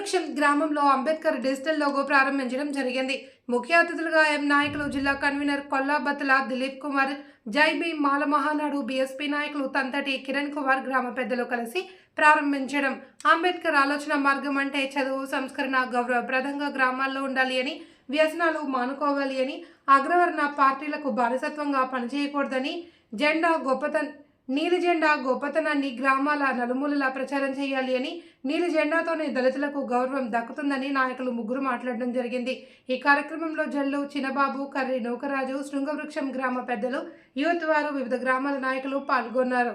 వృక్షం గ్రామంలో Ambedkar digital logo ప్రారంభించడం జరిగింది. ముఖ్య అతిథులుగా ఎం నాయకులు జిల్లా కన్వీనర్ కొల్లాబత్తుల దిలీప్ కుమార్ జైబీ మాల మహానాడు బీఎస్పీ నాయకులు తంతటి కిరణ్ కుమార్ గ్రామ పెద్దలు కలిసి ప్రారంభించడం. అంబేద్కర్ ఆలోచన మార్గం అంటే చదువు సంస్కరణ గౌరవప్రదంగా గ్రామాల్లో ఉండాలి అని వ్యసనాలు మానుకోవాలి అని అగ్రవర్ణ పార్టీలకు బానిసత్వంగా పనిచేయకూడదని జెండా గొప్పతన్ నీలి జెండా గొప్పతనాన్ని గ్రామాల నలుమూలలా ప్రచారం చేయాలి అని నీలి జెండాతోనే దళితులకు గౌరవం దక్కుతుందని నాయకులు ముగ్గురు మాట్లాడడం జరిగింది. ఈ కార్యక్రమంలో జల్లు చిన్నబాబు కర్రి నౌకరాజు శృంగవృక్షం గ్రామ పెద్దలు యూత్ వారు వివిధ గ్రామాల నాయకులు పాల్గొన్నారు.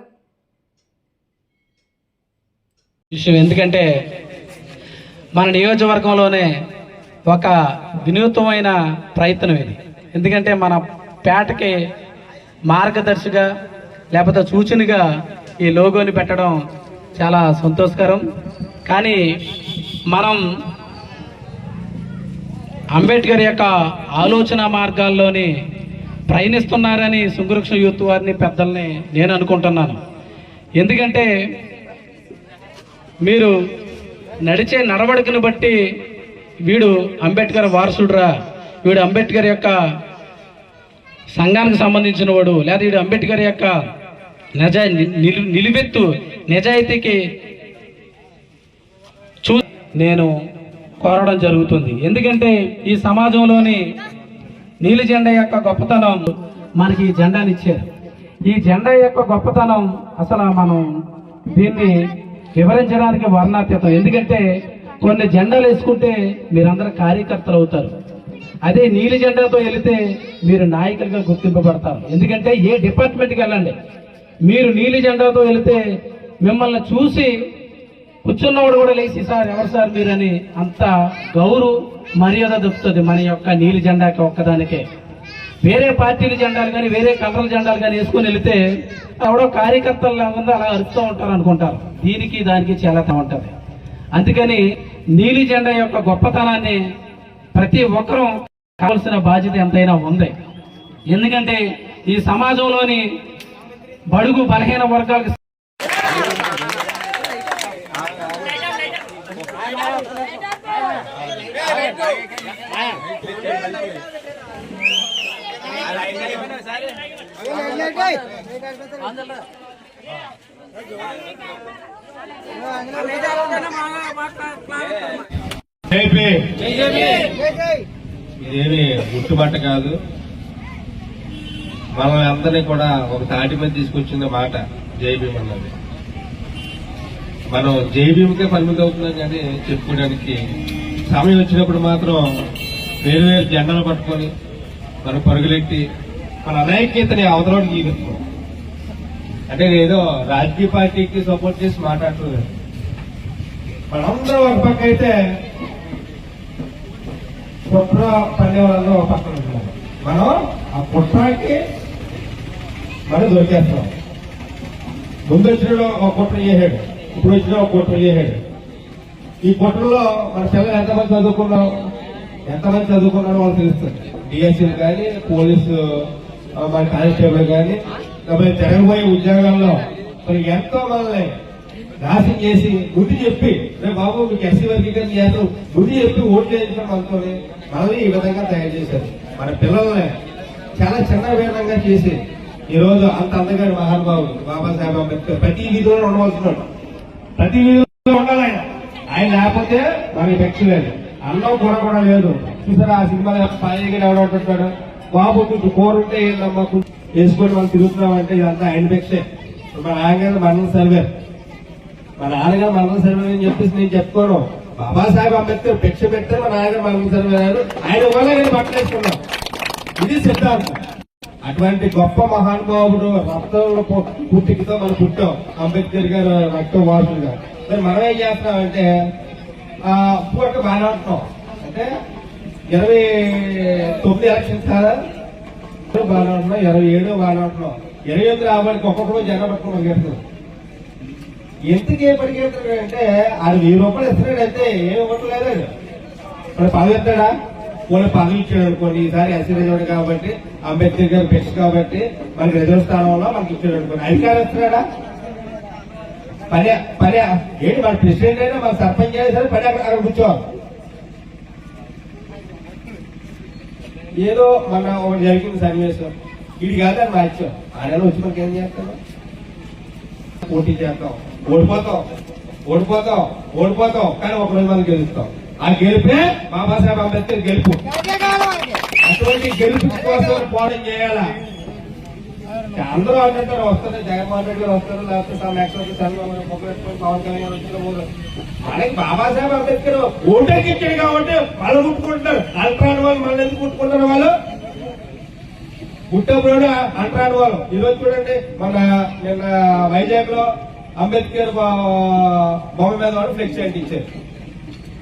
విషయం ఎందుకంటే మన నియోజకవర్గంలోనే ఒక వినూత్నమైన ప్రయత్నం ఇది. ఎందుకంటే మన పేటకి మార్గదర్శిగా లేకపోతే సూచనగా ఈ లోగోని పెట్టడం చాలా సంతోషకరం. కానీ మనం అంబేద్కర్ యొక్క ఆలోచన మార్గాల్లోని ప్రయాణిస్తున్నారని సుంగురుక్ష యూత్ వారిని పెద్దల్ని నేను అనుకుంటున్నాను. ఎందుకంటే మీరు నడిచే నడవడికను బట్టి వీడు అంబేద్కర్ వారసుడురా. వీడు అంబేద్కర్ యొక్క సంఘానికి సంబంధించిన వాడు లేదా వీడు అంబేద్కర్ యొక్క నిజ నిలు నిలువెత్తు నిజాయితీకి చూ నేను కోరడం జరుగుతుంది. ఎందుకంటే ఈ సమాజంలోని నీలి జెండా యొక్క గొప్పతనం మనకి ఈ జెండాని ఇచ్చారు. ఈ జెండా యొక్క గొప్పతనం అసలు మనం దీన్ని వివరించడానికి వర్ణాతీతం. ఎందుకంటే కొన్ని జెండాలు వేసుకుంటే మీరందరూ కార్యకర్తలు అవుతారు. అదే నీలి జెండాతో వెళితే మీరు నాయకులుగా గుర్తింపబడతారు. ఎందుకంటే ఏ డిపార్ట్మెంట్కి వెళ్ళండి. మీరు నీలి జెండాతో వెళితే మిమ్మల్ని చూసి కూర్చున్నవాడు కూడా లేచి సార్ ఎవరు సార్ మీరని అంత గౌరవ మర్యాద దొరుకుతుంది మన యొక్క నీలి జెండాకి ఒక్కదానికే. వేరే పార్టీల జెండాలు కానీ వేరే కలర్ల జెండాలు కానీ వేసుకొని వెళితే ఎవడో కార్యకర్తలు లేకుండా అలా అరుస్తూ ఉంటారు అనుకుంటారు. దీనికి దానికి చాలా ఉంటుంది. అందుకని నీలి జెండా యొక్క గొప్పతనాన్ని ప్రతి ఒక్కరూ కావాల్సిన బాధ్యత ఎంతైనా ఉంది. ఎందుకంటే ఈ సమాజంలోని బడుగు బలహీన వర్గాలకు జైపీ ఇదేమి గుట్టుబట్ట కాదు. మనం అందరినీ కూడా ఒక తాటి మీద తీసుకొచ్చింది మాట జైభీం అన్నది. మనం జైభీంకే పరిమితి అవుతున్నాం కానీ చెప్పుకోవడానికి సమయం వచ్చినప్పుడు మాత్రం వేరు వేరు జెండాలు పట్టుకొని మనం పరుగులెట్టి మన అనైక్యతని అవతలోకి జీవిస్తున్నాం అంటే నేనేదో రాజకీయ పార్టీకి సపోర్ట్ చేసి మాట్లాడుతున్నాను. మనందరం ఒక పక్క అయితే కుట్ర పడే వాళ్ళు ఒక పక్కన ఉంటున్నారు మనం ఆ కుట్రకి మనం దొరికేస్తాం. ముందు వచ్చిన ఒక కుట్ర చేసాడు ఇప్పుడు వచ్చిన ఒక కుట్ర చేసాడు ఈ కుట్రలో మన పిల్లలు ఎంతమంది చదువుకున్నాం ఎంతమంది చదువుకున్నారో వాళ్ళు తెలుస్తుంది. డిఎస్సీలు కానీ పోలీసు మన కానిస్టేబుల్ కానీ మరి జరగబోయే ఉద్యోగాల్లో మరి ఎంతో మనల్ని నాశనం చేసి బుద్ధి చెప్పి రే బాబు మీకు ఎస్సీ వర్గీకరణ చేస్తారు బుద్ధి చెప్పి ఓట్లు వేయించడం మనతో మనల్ని ఈ విధంగా తయారు చేశారు. మన పిల్లల్ని చాలా చిన్న విధంగా చేసి ఈ రోజు అంత అందగారి మహానుభావుడు బాబాసాహెబ్ అంబేద్కర్ ప్రతి వీధిలో ఉండవలసినాడు. ప్రతి వీధిలో ఉండాలి ఆయన. ఆయన లేకపోతే మనకి పెక్ష లేదు. అన్నం కూర కూడా లేదు. చూసారా ఆ సినిమాలో పాయగా ఎవడంటాడు బాబు కొంచెం కూర ఉంటే ఏందమ్మా? వేసుకొని మనం తిరుగుతున్నామంటే ఇదంతా ఆయన పెక్షే మా నాన్నగారు మరణం సర్వే. మా నాన్నగారు మరణం సర్వే అని చెప్పేసి నేను చెప్పుకోను. బాబాసాహెబ్ అంబేద్కర్ భిక్ష పెట్టారు మా నాన్నగారు మరణం సర్వే ఆయన వల్ల నేను పట్టేసుకున్నాను ఇది సిద్ధాంతం. అటువంటి గొప్ప మహానుభావుడు రక్తం పుట్టికతో మనం పుట్టాం. అంబేద్కర్ గారు రక్తం వాసులుగా. మరి మనం ఏం చేస్తున్నామంటే ఆ, ఇప్పుడు బాగానే ఉంటున్నాం అంటే ఇరవై తొమ్మిది ఎలక్షన్స్ కాదా? బాగానే ఉంటున్నాం ఇరవై ఏడు బాగానే ఉంటున్నాం ఇరవై ఎనిమిది రావడానికి ఒక్కొక్కరు జనం పట్టుకుని పరిగెడుతున్నాం ఎందుకు ఏ పరిగెడుతున్నాడు అంటే ఆడు వెయ్యి రూపాయలు ఇస్తున్నాడు అంటే ఏం ఇవ్వట్లేదు. పదవి ఎత్తాడా పోనీ పదవి ఇచ్చాడు అనుకోండి ఈసారి ఎస్సీ కాబట్టి అంబేద్కర్ గారు బెస్ట్ కాబట్టి మనకి రిజర్వ్ స్థానంలో మనకి ఇచ్చాడు అధికారం ఇస్తున్నాడా పని పని ఏంటి మన ప్రెసిడెంట్ అయినా మన సర్పంచ్ అయినా సరే పని అక్కడ అక్కడ కూర్చోవాలి ఏదో మన ఒకటి జరిగింది సన్నివేశం. ఇది కాదని మార్చాం. ఆ వచ్చి మనకి ఏం చేస్తాం? పోటీ చేస్తాం. ఓడిపోతాం. ఓడిపోతాం. ఓడిపోతాం. కానీ ఒకరోజు మనం గెలుస్తాం. ఆ గెలిపే బాబాసాహెబ్ అంబేద్కర్ గెలుపు. అటువంటి గెలుపు కోసం పోవడం చేయాలా? అందరూ అంటారు వస్తారు? జగన్మోహన్ రెడ్డి గారు వస్తారు? లేకపోతే సమ్ ఎక్స్ చంద్రబాబు పవన్ కళ్యాణ్ వచ్చిన పోదు మనకి బాబాసాహెబ్ అంబేద్కర్ ఓటర్కి ఇచ్చాడు కాబట్టి వాళ్ళు కుట్టుకుంటున్నారు అల్ట్రాన్ వాళ్ళు మళ్ళీ ఎందుకు కుట్టుకుంటారు వాళ్ళు? పుట్టప్పుడు అంటరాని వాళ్ళు. ఈరోజు చూడండి మన నిన్న వైజాగ్లో అంబేద్కర్ బా- బొమ్మ మీద వాడు ఫ్లెక్స్ అంటించారు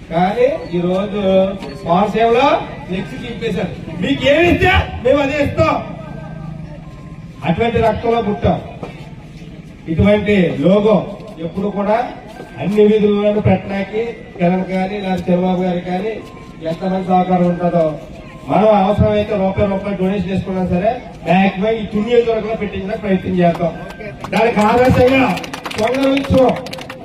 కానీ ఈ రోజు కోనసీమలో ఫ్లెక్స్ చింపేశారు మీకు ఏమిస్తే మేము అదే ఇస్తాం. అటువంటి రక్తంలో పుట్టాం. ఇటువంటి లోగో ఎప్పుడు కూడా అన్ని విధులను పెట్టడానికి కిరణ్ కానీ లేదా చంద్రబాబు గారు కానీ ఎంతమంది సహకారం ఉంటుందో మనం అవసరమైతే రూపాయి రూపాయలు డొనేషన్ చేసుకున్నా సరే మ్యాక్సిమం ఈ తుణ్య దొరకలో పెట్టించడానికి ప్రయత్నం చేస్తాం దానికి ఆదర్శంగా సొంగరించు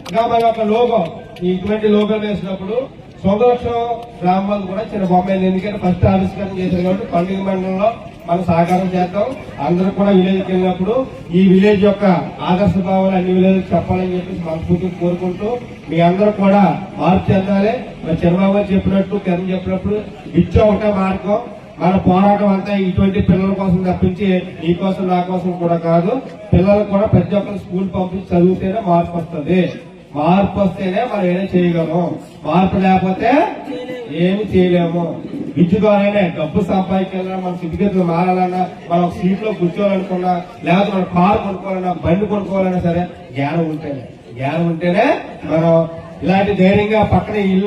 ఇంకా మన యొక్క లోగో. ఇటువంటి లోగోలు వేసినప్పుడు సంతోషం గ్రామాలు కూడా చిన్న బొమ్మ ఎందుకంటే ఫస్ట్ ఆవిష్కరణ చేశారు కాబట్టి పండుగ మండలంలో మనం సహకారం చేద్దాం. అందరూ కూడా విలేజ్కి వెళ్ళినప్పుడు ఈ విలేజ్ యొక్క ఆదర్శ భావాలు అన్ని విలేజ్ చెప్పాలని చెప్పేసి మనస్ఫూర్తిగా కోరుకుంటూ మీ అందరూ కూడా మార్పు చెందాలి. మరి చంద్రబాబు గారు చెప్పినట్టు కిరణ్ చెప్పినప్పుడు విద్య ఒకటే మార్గం. మన పోరాటం అంతా ఇటువంటి పిల్లల కోసం తప్పించి ఈ కోసం నా కోసం కూడా కాదు. పిల్లలు కూడా ప్రతి ఒక్కరు స్కూల్ పంపించి చదివితేనే మార్పు వస్తుంది. మార్పు వస్తేనే మనం ఏదైనా చేయగలము? మార్పు లేకపోతే ఏమి చేయలేము. విద్య ద్వారానే డబ్బు సంపాదించాలన్నా మన స్థితిగతులు మారాలన్నా మనం ఒక సీట్లో కూర్చోవాలనుకున్నా లేకపోతే మనం కారు కొనుక్కోవాలన్నా బండి కొనుక్కోవాలన్నా సరే జ్ఞానం ఉంటేనే జ్ఞానం ఉంటేనే మనం ఇలాంటి ధైర్యంగా పక్కన ఇల్లు